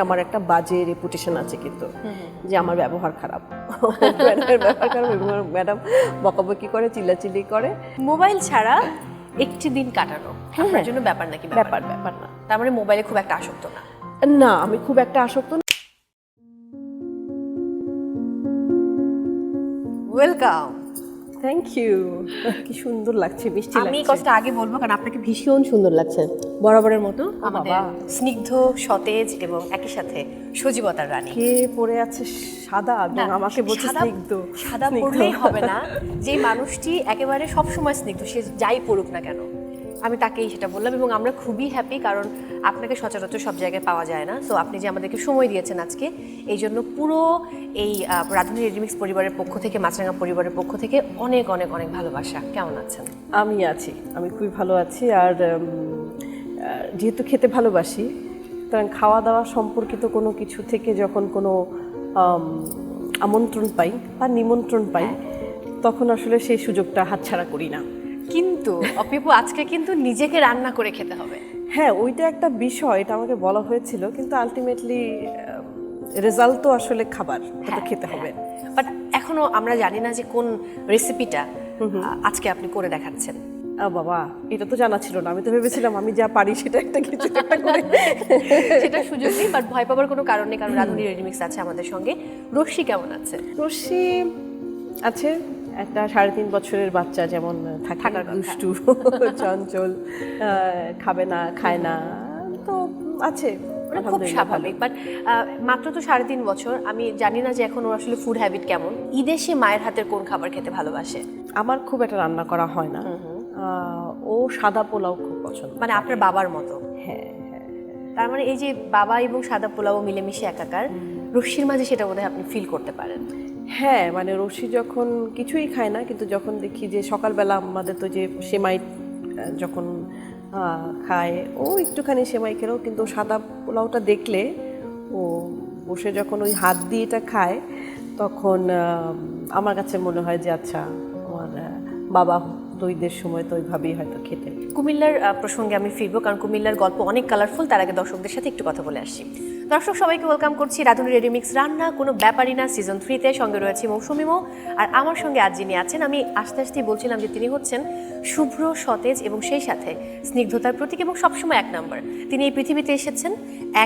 আমার একটা বাজে রেপুটেশন আছে কিন্তু যে আমার ব্যবহার খারাপ। ব্যবহার খারাপ ম্যাডাম বকাবকি করে চিল্লাচিল্লি করে। মোবাইল ছাড়া একটি দিন কাটানো আপনার জন্য ব্যাপার নাকি ব্যাপার? ব্যাপার না। তার মানে মোবাইলে খুব একটা আসক্ত না? না আমি খুব একটা আসক্ত না। ওয়েলকাম থ্যাংক ইউ কি সুন্দর লাগছে মিষ্টি আমি কথাটা আগে বলব কারণ আপনাকে ভীষণ সুন্দর লাগছে। বরাবরের মতো? আমাদের স্নিগ্ধ সতেজ এবং একই সাথে সজীবতার রানী। কে পরে আছে সাদা এবং আমাকে বলছে সাদা- স্নিগ্ধ। সাদা। পড়লেই হবে না। যে মানুষটি একেবারে সবসময় স্নিগ্ধ সে যাই পড়ুক না কেন। আমি তাকেই সেটা বললাম এবং আমরা খুবই হ্যাপি কারণ আপনাকে সচরাচর সব জায়গায় পাওয়া যায় না। সো আপনি যে আমাদেরকে সময় দিয়েছেন আজকে এই জন্য পুরো এই রাধুনী রেডিমিক্স পরিবারের পক্ষ থেকে মাছরাঙা পরিবারের পক্ষ থেকে অনেক অনেক অনেক ভালোবাসা। কেমন আছেন? আমি আছি আমি খুবই ভালো আছি আর যেহেতু খেতে ভালোবাসি সুতরাং খাওয়া দাওয়া সম্পর্কিত কোনো কিছু থেকে যখন কোনো আমন্ত্রণ পাই বা নিমন্ত্রণ পাই তখন আসলে সেই সুযোগটা হাতছাড়া করি না। কিন্তু অপিপু আজকে কিন্তু নিজেকে রান্না করে খেতে হবে। হ্যাঁ ওইটা একটা বিষয় এটা আমাকে বলা হয়েছিল কিন্তু আলটিমেটলি রেজাল্ট তো আসলে খাবার ওটা খেতে হবে। বাট এখনও আমরা জানি না যে কোন রেসিপিটা আজকে আপনি করে দেখাচ্ছেন। বাবা এটা তো জানা ছিল না আমি তো ভেবেছিলাম আমি যা পারি সেটা একটা কিছু একটা করে। সেটা সুযোগ নেই বাট ভয় পাবার কোনো কারণ নেই কারণ রাধুনী রেডিমিক্স আছে আমাদের সঙ্গে। রশ্মি কেমন আছে? রশ্মি আছে একটা সাড়ে তিন বছরের বাচ্চা যেমন থাকে থাকার দুষ্টু চঞ্চল খাবে না খায় না তো আছে মানে খুব স্বাভাবিক বাট মাত্র তো সাড়ে তিন বছর আমি জানি না যে এখন ওর আসলে ফুড হ্যাবিট কেমন। ঈদে সে মায়ের হাতের কোন খাবার খেতে ভালোবাসে? আমার খুব একটা রান্না করা হয় না। ও সাদা পোলাও খুব পছন্দ মানে আপনার বাবার মতো? হ্যাঁ হ্যাঁ তার মানে এই যে বাবা এবং সাদা পোলাও মিলেমিশে একাকার রশ্মির মাঝে সেটা বোধহয় আপনি ফিল করতে পারেন। হ্যাঁ মানে রশি যখন কিছুই খায় না, কিন্তু যখন দেখি যে সকালবেলা আমাদের তো যে সেমাই যখন খায়, ও একটুখানি সেমাই খেলেও কিন্তু সাদা পোলাওটা দেখলে ও বসে যখন ওই হাত দিয়ে এটা খায়, তখন আমার কাছে মনে হয় যে আচ্ছা আমার বাবা তো ঈদের সময় তো ওইভাবেই হয়তো খেতে কুমিল্লার প্রসঙ্গে আমি ফিরবো, কারণ কুমিল্লার গল্প অনেক কালারফুল তার আগে দর্শকদের সাথে একটু কথা বলে আসছি দর্শক, সবাইকে ওয়েলকাম করছি রাধুনি রেডিমিক্স রান্না। কোনো ব্যাপারই না সিজন থ্রিতে সঙ্গে রয়েছে মৌসুমিমো আর আমার সঙ্গে আজ যিনি আছেন, আমি আস্তে আস্তেই বলছিলাম যে তিনি হচ্ছেন শুভ্র, সতেজ এবং সেই সাথে স্নিগ্ধতার প্রতীক এবং সবসময় এক নম্বর তিনি এই পৃথিবীতে এসেছেন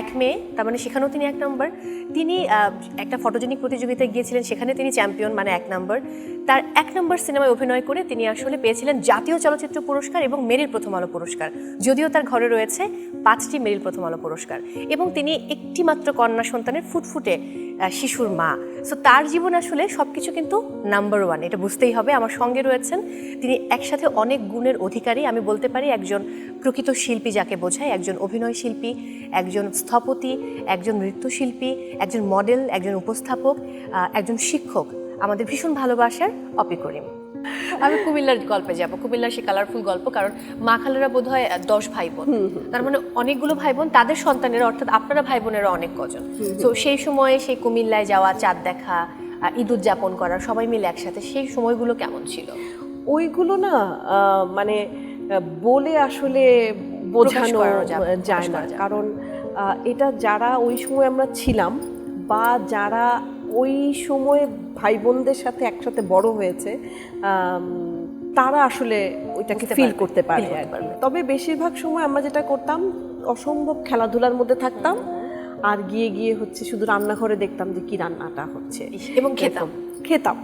এক মেয়ে, তার মানে সেখানেও তিনি এক নম্বর তিনি একটা ফটোজেনিক প্রতিযোগিতায় গিয়েছিলেন, সেখানে তিনি চ্যাম্পিয়ন মানে এক নম্বর তার এক নম্বর সিনেমায় অভিনয় করে তিনি আসলে পেয়েছিলেন জাতীয় চলচ্চিত্র পুরস্কার এবং মেরিল প্রথম আলো পুরস্কার। যদিও তার ঘরে রয়েছে পাঁচটি মেরিল প্রথম আলো পুরস্কার। এবং তিনি একটিমাত্র কন্যা সন্তানের ফুটফুটে শিশুর মা। সো তার জীবন আসলে সব কিছু কিন্তু নাম্বার ওয়ান এটা বুঝতেই হবে। আমার সঙ্গে রয়েছেন তিনি একসাথে অনেক গুণের অধিকারী। আমি বলতে পারি একজন প্রকৃত শিল্পী যাকে বোঝায়, একজন অভিনয় শিল্পী, একজন স্থপতি, একজন নৃত্যশিল্পী, একজন মডেল একজন উপস্থাপক একজন শিক্ষক। আমাদের ভীষণ ভালোবাসার অপি করিম। আমি কুমিল্লার গল্পে যাব। কুমিল্লার সেই কালারফুল গল্প কারণ মা খালেরা বোধ হয় দশ ভাই বোন তার মানে অনেকগুলো ভাই বোন তাদের সন্তানেরা অর্থাৎ আপনারা ভাই বোনেরা অনেক কজন। তো সেই সময়ে সেই কুমিল্লায় যাওয়া চাঁদ দেখা ঈদ উদযাপন করা সবাই মিলে একসাথে সেই সময়গুলো কেমন ছিল? ওইগুলো না মানে বলে আসলে বোঝানো যায় না। কারণ এটা যারা ওই সময় আমরা ছিলাম বা যারা ওই সময় ভাই বোনদের সাথে একসাথে বড় হয়েছে তারা আসলে ওইটাকে ফিল করতে পারে। তবে বেশিরভাগ সময় আমরা যেটা করতাম অসম্ভব খেলাধুলার মধ্যে থাকতাম আর গিয়ে গিয়ে হচ্ছে শুধু রান্নাঘরে দেখতাম যে কি রান্নাটা হচ্ছে। এবং খেতাম। খেতাম।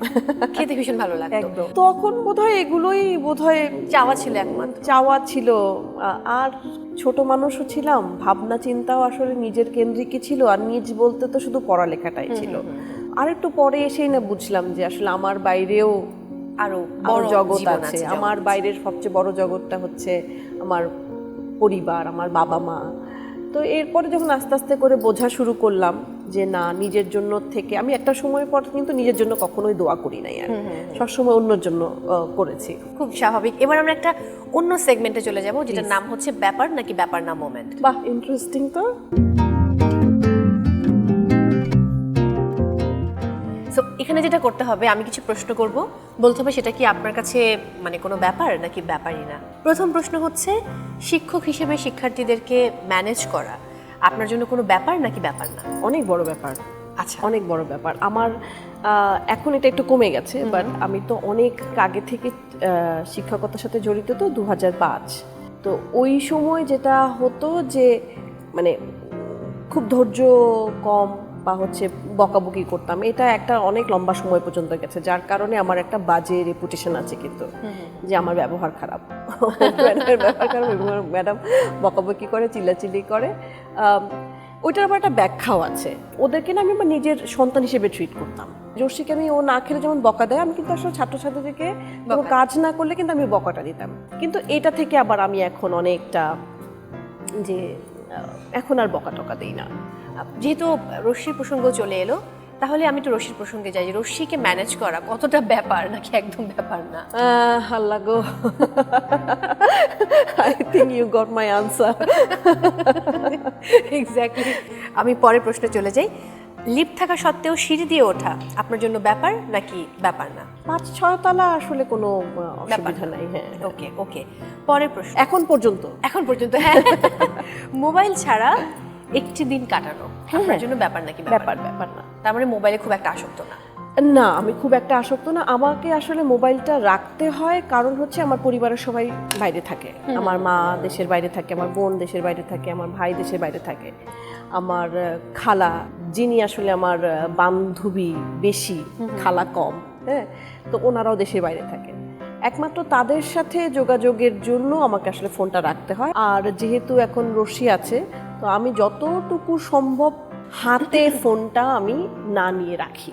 খেতে ভীষণ ভালো লাগতো। একদম। তখন বোধহয় এগুলোই বোধহয় চাওয়া ছিল একমাত্র। চাওয়া ছিল। আর ছোট মানুষও ছিলাম ভাবনা চিন্তাও আসলে নিজের কেন্দ্রিকই ছিল আর নিজ বলতে তো শুধু পড়ালেখাটাই ছিল। আর একটু পরে এসেই না বুঝলাম যে আসলে আমার বাইরেও আরও বড় জগৎ আছে। আমার বাইরের সবচেয়ে বড় জগৎটা হচ্ছে আমার পরিবার আমার বাবা মা। তো এরপরে যখন আস্তে আস্তে করে বোঝা শুরু করলাম যে না নিজের জন্য থেকে আমি একটা সময় পর কিন্তু নিজের জন্য কখনোই দোয়া করি নাই আর সবসময় অন্যর জন্য করেছি। খুব স্বাভাবিক। এবার আমরা একটা অন্য সেগমেন্টে চলে যাব যেটার নাম হচ্ছে ব্যাপার নাকি ব্যাপার না মোমেন্ট বাহ ইন্টারেস্টিং তো। এখানে যেটা করতে হবে আমি কিছু প্রশ্ন করব। বলতে হবে সেটা কি আপনার কাছে মানে কোনো ব্যাপার নাকি ব্যাপারই না? প্রথম প্রশ্ন হচ্ছে শিক্ষক হিসেবে শিক্ষার্থীদেরকে ম্যানেজ করা আপনার জন্য কোনো ব্যাপার নাকি ব্যাপার না? অনেক বড় ব্যাপার। আচ্ছা। অনেক বড় ব্যাপার। আমার এখন এটা একটু কমে গেছে বাট আমি তো অনেক আগে থেকে শিক্ষকতার সাথে জড়িত তো দু পাঁচ। তো ওই সময় যেটা হতো যে মানে খুব ধৈর্য কম বা হচ্ছে বকাবকি করতাম। এটা একটা অনেক লম্বা সময় পর্যন্ত গেছে যার কারণে আমার একটা বাজে রেপুটেশন আছে কিন্তু যে আমার ব্যবহার খারাপ। ব্যবহার খারাপ ম্যাডাম বকাবকি করে চিল্লাচিল্লি করে। ওইটার আবার একটা ব্যাখ্যাও আছে। ওদেরকে না আমি আমার নিজের সন্তান হিসেবে ট্রিট করতাম। জর্ষিকে আমি ও না খেলে যেমন বকা দেয় আমি কিন্তু আসলে ছাত্রছাত্রীদেরকে কাজ না করলে কিন্তু আমি বকাটা দিতাম। কিন্তু এটা থেকে আবার আমি এখন অনেকটা যে এখন আর বকা টকা দিই না। যেহেতু রশ্মির প্রসঙ্গ চলে এলো তাহলে আমি তো রশ্মির প্রসঙ্গে যাই। রশ্মিকে ম্যানেজ করা কতটা ব্যাপার নাকি একদম ব্যাপার না? আহ, আল্লাহ গো। I think you got my answer exactly আমি পরের প্রশ্নে চলে যাই। লিফট থাকা সত্ত্বেও সিঁড়ি দিয়ে ওঠা আপনার জন্য ব্যাপার নাকি ব্যাপার না? পাঁচ ছয় তলা আসলে কোনো ব্যাপার অসুবিধা নাই হ্যাঁ। ওকে ওকে পরের প্রশ্ন। এখন পর্যন্ত। এখন পর্যন্ত হ্যাঁ। মোবাইল ছাড়া একটি দিন কাটানো। আপনার জন্য ব্যাপার নাকি ব্যাপার? ব্যাপার ব্যাপার না। তার মানে মোবাইলে খুব একটা আসক্ত না? না আমি খুব একটা আসক্ত না। আমাকে আসলে মোবাইলটা রাখতে হয় কারণ হচ্ছে আমার পরিবারের সবাই বাইরে থাকে। আমার মা দেশের বাইরে থাকে আমার বোন দেশের বাইরে থাকে আমার ভাই দেশের বাইরে থাকে। আমার খালা যিনি আসলে আমার বান্ধবী বেশি খালা কম হ্যাঁ? তো ওনারাও দেশের বাইরে থাকে। একমাত্র তাদের সাথে যোগাযোগের জন্য আমাকে আসলে ফোনটা রাখতে হয়। আর যেহেতু এখন রশি আছে তো আমি যতটুকু সম্ভব হাতে ফোনটা আমি না নিয়ে রাখি।